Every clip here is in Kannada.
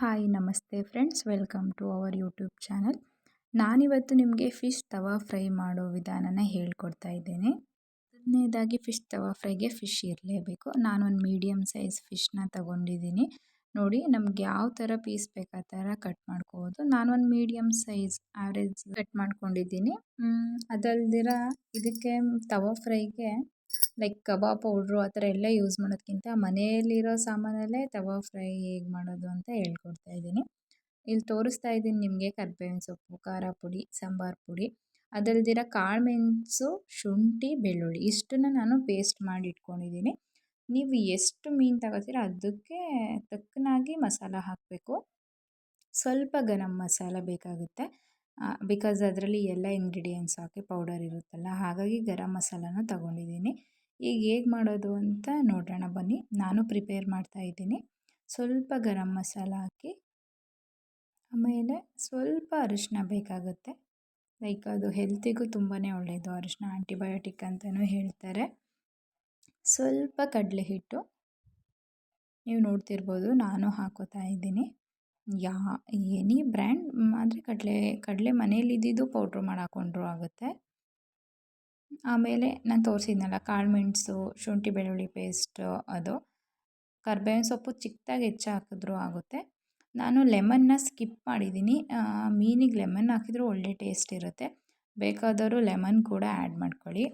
ಹಾಯ್, ನಮಸ್ತೆ friends. Welcome to our YouTube channel. ನಾನಿವತ್ತು ನಿಮಗೆ ಫಿಶ್ ತವಾ ಫ್ರೈ ಮಾಡೋ ವಿಧಾನನ ಹೇಳ್ಕೊಡ್ತಾ ಇದ್ದೇನೆ. ಮೊದಲನೇದಾಗಿ ಫಿಶ್ ತವಾ ಫ್ರೈಗೆ ಫಿಶ್ ಇರಲೇಬೇಕು. ನಾನೊಂದು ಮೀಡಿಯಮ್ ಸೈಜ್ ಫಿಶ್ನ ತಗೊಂಡಿದ್ದೀನಿ. ನೋಡಿ, ನಮ್ಗೆ ಯಾವ ಥರ ಪೀಸ್ ಬೇಕು ಆ ಥರ ಕಟ್ ಮಾಡ್ಕೋಬೋದು. ನಾನೊಂದು ಮೀಡಿಯಮ್ ಸೈಜ್ ಆವ್ರೇಜ್ ಕಟ್ ಮಾಡ್ಕೊಂಡಿದ್ದೀನಿ. ಅದಲ್ದಿರ ಇದಕ್ಕೆ ತವಾ ಫ್ರೈಗೆ ಲೈಕ್ ಕಬಾಬ್ ಪೌಡ್ರು ಆ ಥರ ಎಲ್ಲ ಯೂಸ್ ಮಾಡೋದಕ್ಕಿಂತ ಮನೆಯಲ್ಲಿರೋ ಸಾಮಾನಲ್ಲೇ ತವಾ ಫ್ರೈ ಹೇಗೆ ಮಾಡೋದು ಅಂತ ಹೇಳ್ಕೊಡ್ತಾ ಇದ್ದೀನಿ. ಇಲ್ಲಿ ತೋರಿಸ್ತಾ ಇದ್ದೀನಿ ನಿಮಗೆ ಕರಿಬೇವಿನ ಸೊಪ್ಪು, ಖಾರ ಪುಡಿ, ಸಾಂಬಾರು ಪುಡಿ. ಅದಲ್ದಿರ ಕಾಳು ಮೆಣಸು, ಶುಂಠಿ, ಬೆಳ್ಳುಳ್ಳಿ ಇಷ್ಟನ್ನು ನಾನು ಪೇಸ್ಟ್ ಮಾಡಿ ಇಟ್ಕೊಂಡಿದ್ದೀನಿ. ನೀವು ಎಷ್ಟು ಮೀನು ತಗೋತೀರ ಅದಕ್ಕೆ ತಕ್ಕನಾಗಿ ಮಸಾಲ ಹಾಕಬೇಕು. ಸ್ವಲ್ಪ ಗರಂ ಮಸಾಲ ಬೇಕಾಗುತ್ತೆ. ಬಿಕಾಸ್ ಅದರಲ್ಲಿ ಎಲ್ಲ ಇಂಗ್ರೀಡಿಯೆಂಟ್ಸ್ ಹಾಕಿ ಪೌಡರ್ ಇರುತ್ತಲ್ಲ, ಹಾಗಾಗಿ ಗರಂ ಮಸಾಲನ ತಗೊಂಡಿದ್ದೀನಿ. ಈಗ ಹೇಗೆ ಮಾಡೋದು ಅಂತ ನೋಡೋಣ, ಬನ್ನಿ. ನಾನು ಪ್ರಿಪೇರ್ ಮಾಡ್ತಾ ಇದ್ದೀನಿ. ಸ್ವಲ್ಪ ಗರಂ ಮಸಾಲ ಹಾಕಿ, ಆಮೇಲೆ ಸ್ವಲ್ಪ ಅರಿಶಿನ ಬೇಕಾಗುತ್ತೆ. ಲೈಕ್ ಅದು ಹೆಲ್ತಿಗೂ ತುಂಬಾ ಒಳ್ಳೆಯದು ಅರಿಶಿನ ಆಂಟಿಬಯೋಟಿಕ್ ಅಂತಲೂ ಹೇಳ್ತಾರೆ. ಸ್ವಲ್ಪ ಕಡಲೆ ಹಿಟ್ಟು ನೀವು ನೋಡ್ತಿರ್ಬೋದು, ನಾನು ಹಾಕೋತಾ ಇದ್ದೀನಿ. ಯಾ ಎನಿ ಬ್ರ್ಯಾಂಡ್ ಆದರೆ ಕಡಲೆ ಕಡಲೆ ಮನೇಲಿ ಇದ್ದಿದ್ದು ಪೌಡ್ರ್ ಮಾಡಿ ಹಾಕೊಂಡ್ರೂ ಆಗುತ್ತೆ. ಆಮೇಲೆ ನಾನು ತೋರಿಸಿದ್ನಲ್ಲ ಕಾಳುಮೆಣಸು ಶುಂಠಿ ಬೆಳ್ಳುಳ್ಳಿ ಪೇಸ್ಟ್ ಅದು. ಕರ್ಬೇವಿನ ಸೊಪ್ಪು ಚಿಕ್ಕದಾಗಿ ಹೆಚ್ಚು ಹಾಕಿದ್ರೂ ಆಗುತ್ತೆ. ನಾನು ಲೆಮನ್ನ ಸ್ಕಿಪ್ ಮಾಡಿದ್ದೀನಿ. ಮೀನಿಗೆ ಲೆಮನ್ ಹಾಕಿದರೂ ಒಳ್ಳೆ ಟೇಸ್ಟ್ ಇರುತ್ತೆ. ಬೇಕಾದವರು ಲೆಮನ್ ಕೂಡ ಆ್ಯಡ್ ಮಾಡ್ಕೊಳ್ಳಿ.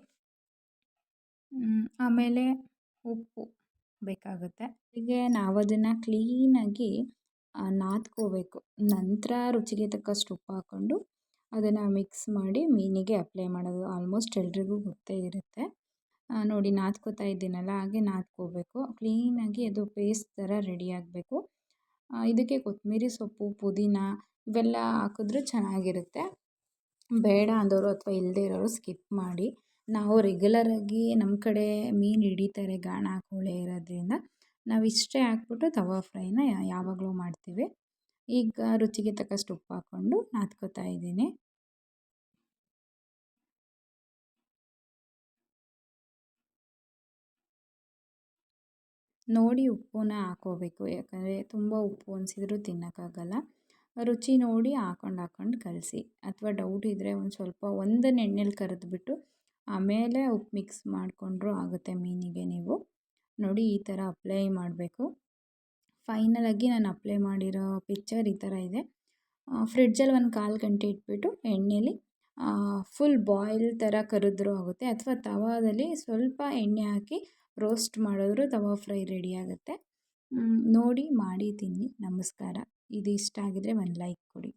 ಆಮೇಲೆ ಉಪ್ಪು ಬೇಕಾಗುತ್ತೆ. ಹೀಗೆ ನಾವು ಅದನ್ನು ಕ್ಲೀನಾಗಿ ನಾದ್ಕೋಬೇಕು. ನಂತರ ರುಚಿಗೆ ತಕ್ಕಷ್ಟು ಉಪ್ಪು ಹಾಕ್ಕೊಂಡು ಅದನ್ನು ಮಿಕ್ಸ್ ಮಾಡಿ ಮೀನಿಗೆ ಅಪ್ಲೈ ಮಾಡೋದು ಆಲ್ಮೋಸ್ಟ್ ಎಲ್ರಿಗೂ ಗೊತ್ತೇ ಇರುತ್ತೆ. ನೋಡಿ ನಾದ್ಕೋತಾ ಇದ್ದೀನಲ್ಲ, ಹಾಗೆ ನಾದ್ಕೋಬೇಕು. ಕ್ಲೀನಾಗಿ ಅದು ಪೇಸ್ಟ್ ಥರ ರೆಡಿ ಆಗಬೇಕು. ಇದಕ್ಕೆ ಕೊತ್ತಂಬರಿ ಸೊಪ್ಪು, ಪುದೀನ ಇವೆಲ್ಲ ಹಾಕಿದ್ರೆ ಚೆನ್ನಾಗಿರುತ್ತೆ. ಬೇಡ ಅಂದವರು ಅಥವಾ ಇಲ್ಲದೇ ಇರೋರು ಸ್ಕಿಪ್ ಮಾಡಿ. ನಾವು ರೆಗ್ಯುಲರಾಗಿ ನಮ್ಮ ಕಡೆ ಮೀನು ಹಿಡಿತಾರೆ ಗಾಣ, ಕೋಳೆ ಇರೋದ್ರಿಂದ ನಾವು ಇಷ್ಟೇ ಹಾಕ್ಬಿಟ್ಟು ತವಾ ಫ್ರೈನ ಯಾವಾಗಲೂ ಮಾಡ್ತೀವಿ. ಈಗ ರುಚಿಗೆ ತಕ್ಕಷ್ಟು ಉಪ್ಪು ಹಾಕ್ಕೊಂಡು ನಾದ್ಕೋತಾ ಇದ್ದೀನಿ. ನೋಡಿ ಉಪ್ಪುನ ಹಾಕೋಬೇಕು. ಯಾಕಂದರೆ ತುಂಬ ಉಪ್ಪು ಅನಿಸಿದ್ರೂ ತಿನ್ನೋಕ್ಕಾಗಲ್ಲ. ರುಚಿ ನೋಡಿ ಹಾಕೊಂಡು ಹಾಕೊಂಡು ಕಲಸಿ. ಅಥವಾ ಡೌಟ್ ಇದ್ದರೆ ಒಂದು ಸ್ವಲ್ಪ ಒಂದನ್ನು ಎಣ್ಣೆಲಿ ಕರೆದ್ಬಿಟ್ಟು ಆಮೇಲೆ ಉಪ್ಪು ಮಿಕ್ಸ್ ಮಾಡಿಕೊಂಡ್ರೂ ಆಗುತ್ತೆ ಮೀನಿಗೆ ನೀವು. ನೋಡಿ ಈ ಥರ ಅಪ್ಲೈ ಮಾಡಬೇಕು. ಫೈನಲಾಗಿ ನಾನು ಅಪ್ಲೈ ಮಾಡಿರೋ ಪಿಕ್ಚರ್ ಈ ಥರ ಇದೆ. ಫ್ರಿಡ್ಜಲ್ಲಿ ಒಂದು ಕಾಲು ಗಂಟೆ ಇಟ್ಬಿಟ್ಟು ಎಣ್ಣೆಲಿ ಫುಲ್ ಬಾಯ್ಲ್ ಥರ ಕರಿದ್ರೂ ಆಗುತ್ತೆ. ಅಥವಾ ತವಾದಲ್ಲಿ ಸ್ವಲ್ಪ ಎಣ್ಣೆ ಹಾಕಿ ರೋಸ್ಟ್ ಮಾಡಿದ್ರು ತವಾ ಫ್ರೈ ರೆಡಿ ಆಗುತ್ತೆ. ನೋಡಿ, ಮಾಡಿ ತಿನ್ನಿ. ನಮಸ್ಕಾರ. ಇದು ಇಷ್ಟ ಆಗಿದ್ದರೆ ಒಂದು ಲೈಕ್ ಕೊಡಿ.